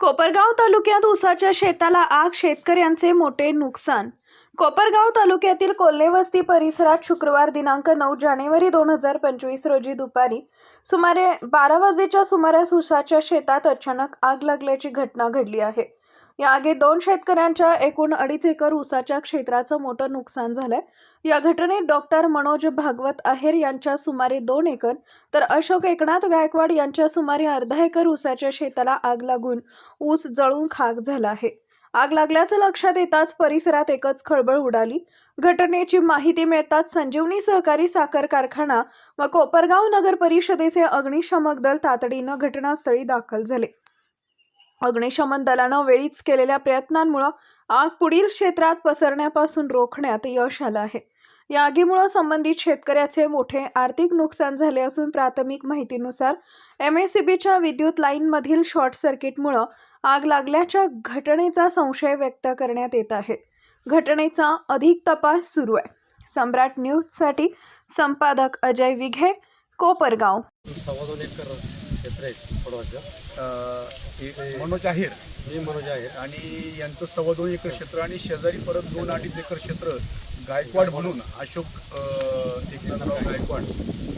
कोपरगाव तालुक्यात ऊसाच्या शेताला आग शेतकऱ्यांचे मोठे नुकसान. कोपरगाव तालुक्यातील कोल्हेवस्ती परिसरात शुक्रवार दिनांक नऊ जानेवारी दोन हजार पंचवीस रोजी दुपारी सुमारे बारा वाजेच्या सुमारास ऊसाच्या शेतात अचानक आग लागल्याची घटना घडली आहे. या आगीत दोन शेतकऱ्यांच्या एकूण अडीच एकर ऊसाच्या क्षेत्राचं मोठं नुकसान झालंय. या घटनेत डॉक्टर मनोज भागवत आहेर यांच्या सुमारे दोन एकर तर अशोक एकनाथ गायकवाड यांच्या सुमारे अर्धा एकर ऊसाच्या शेताला आग लागून ऊस जळून खाक झाला आहे. आग लागल्याचं लक्षात येताच परिसरात एकच खळबळ उडाली. घटनेची माहिती मिळताच संजीवनी सहकारी साखर कारखाना व कोपरगाव नगर परिषदेचे अग्निशमक दल तातडीनं घटनास्थळी दाखल झाले. अग्निशमन दलानं वेळीच केलेल्या प्रयत्नांमुळं आग पुढील क्षेत्रात पसरण्यापासून रोखण्यात यश आलं आहे. या आगीमुळं संबंधित शेतकऱ्याचे मोठे आर्थिक नुकसान झाले असून प्राथमिक माहितीनुसार एम एस सी बीच्या विद्युत लाईनमधील शॉर्ट सर्किटमुळं आग लागल्याच्या घटनेचा संशय व्यक्त करण्यात येत आहे. घटनेचा अधिक तपास सुरू आहे. सम्राट न्यूजसाठी संपादक अजय विघे कोपरगाव. सव्वा दोन एकर क्षेत्र आहे थोडंसं. मनोज आहेर. मी मनोज आहे आणि यांचं सव्वा दोन एकर क्षेत्र आणि शेजारी परत दोन अडीच एकर क्षेत्र गायकवाड म्हणून अशोक एकनाथराव गायकवाड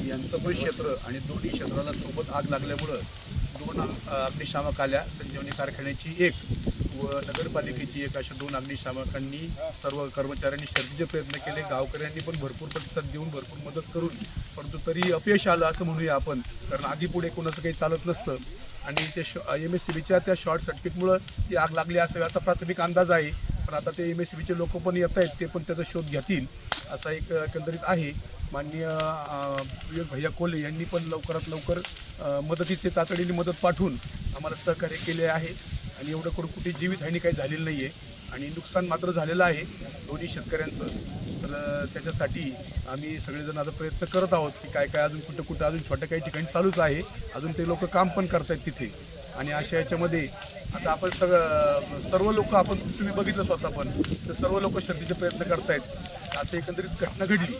यांचं पण क्षेत्र आणि दोन्ही क्षेत्राला सोबत आग लागल्यामुळं दोन अग्निशामक आल्या संजीवनी कारखान्याची एक. व नगरपालिकेची एक अशा दोन अग्निशामकांनी सर्व कर्मचाऱ्यांनी शर्दीचे प्रयत्न केले. गावकऱ्यांनी पण भरपूर प्रतिसाद देऊन भरपूर मदत करून परंतु तरी अपयश आलं असं म्हणूया आपण कारण आगीपुढे कोणाचं काही चालत नसतं. आणि ते एम एस सी बीच्या त्या शॉर्ट सर्किटमुळं ती आग लागली असेल असा प्राथमिक अंदाज आहे. पण आता ते एम एस सी बीचे लोक पण येत आहेत ते पण त्याचा शोध घेतील असा एक एकंदरीत आहे. माननीय विवेक भैया कोले यांनी पण लवकरात लवकर मदतीचे तातडीने मदत पाठवून आम्हाला सहकार्य केले आहे. आणि एवढं करून कुठे जीवितहानी काही झालेली नाही आहे आणि नुकसान मात्र झालेलं आहे दोन्ही शेतकऱ्यांचं. तर त्याच्यासाठी आम्ही सगळेजण आता प्रयत्न करत आहोत की काय काय अजून कुठं कुठं अजून छोट्या काही ठिकाणी चालूच आहे. अजून ते लोक काम पण करत आहेत तिथे. आणि अशा याच्यामध्ये आता आपण सगळं सर्व लोक आपण तुम्ही बघितलं स्वतः पण तर सर्व लोक शर्तीचे प्रयत्न करतायत. असं एकंदरीत घटना घडली.